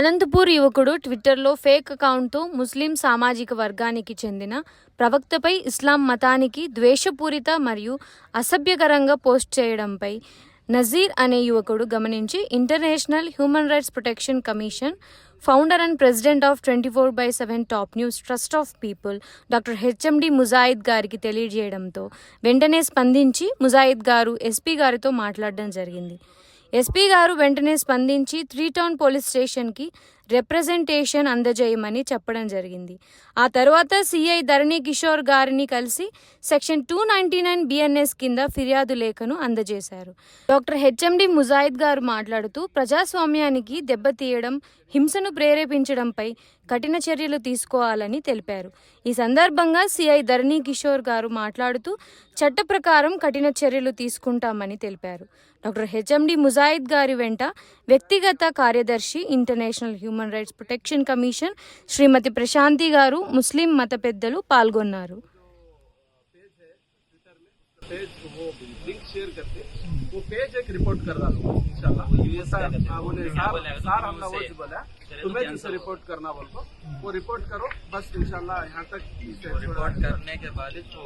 అనంతపూర్ యువకుడు ట్విట్టర్లో ఫేక్ అకౌంట్తో ముస్లిం సామాజిక వర్గానికి చెందిన ప్రవక్తపై ఇస్లాం మతానికి ద్వేషపూరిత మరియు అసభ్యకరంగా పోస్ట్ చేయడంపై నజీర్ అనే యువకుడు గమనించి international human rights protection commission founder and president of twenty four by seven top news trust of people doctor HMD Mujahid గారికి తెలియజేయడంతో వెంటనే స్పందించి ముజాయిద్ గారు ఎస్పీ గారితో మాట్లాడడం జరిగింది. ఎస్పీ గారు వెంటనే స్పందించి త్రీ టౌన్ పోలీస్ స్టేషన్కి రిప్రజెంటేషన్ అందజేయమని చెప్పడం జరిగింది. ఆ తర్వాత సిఐ ధరణి కిషోర్ గారిని కలిసి section two ninety nine BNS కింద ఫిర్యాదు లేఖను అందజేశారు. డాక్టర్ హెచ్ఎండి ముజాయిద్ గారు మాట్లాడుతూ ప్రజాస్వామ్యానికి దెబ్బతీయడం హింసను ప్రేరేపించడంపై కఠిన చర్యలు తీసుకోవాలని తెలిపారు. ఈ సందర్భంగా సిఐ ధరణి కిషోర్ గారు మాట్లాడుతూ చట్ట ప్రకారం కఠిన చర్యలు తీసుకుంటామని తెలిపారు. డాక్టర్ హెచ్ఎండి ముజాయిద్ గారి వెంట వ్యక్తిగత కార్యదర్శి international human rights protection commission Shrimati Prashanti గారు ముస్లిం మత పెద్దలు పాల్గొన్నారు पेज वो लिंक शेयर करके वो पेज एक रिपोर्ट कर रहा हूँ इंशाल्लाह हाँ, बोले सार सार हमने वो जी बोला। तुम्हें जिसे रिपोर्ट करना बोल को वो रिपोर्ट करो बस इंशाल्लाह यहाँ तक रिपोर्ट करने के बाद ही तो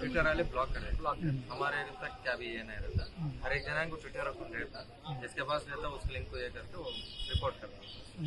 ट्विटर वाले ब्लॉक कर। ब्लॉक हमारे तक क्या भी ये नहीं रहता। हर एक जना को ट्विटर अकाउंट रहता। जिसके पास रहता है उस लिंक को ये करके वो रिपोर्ट करता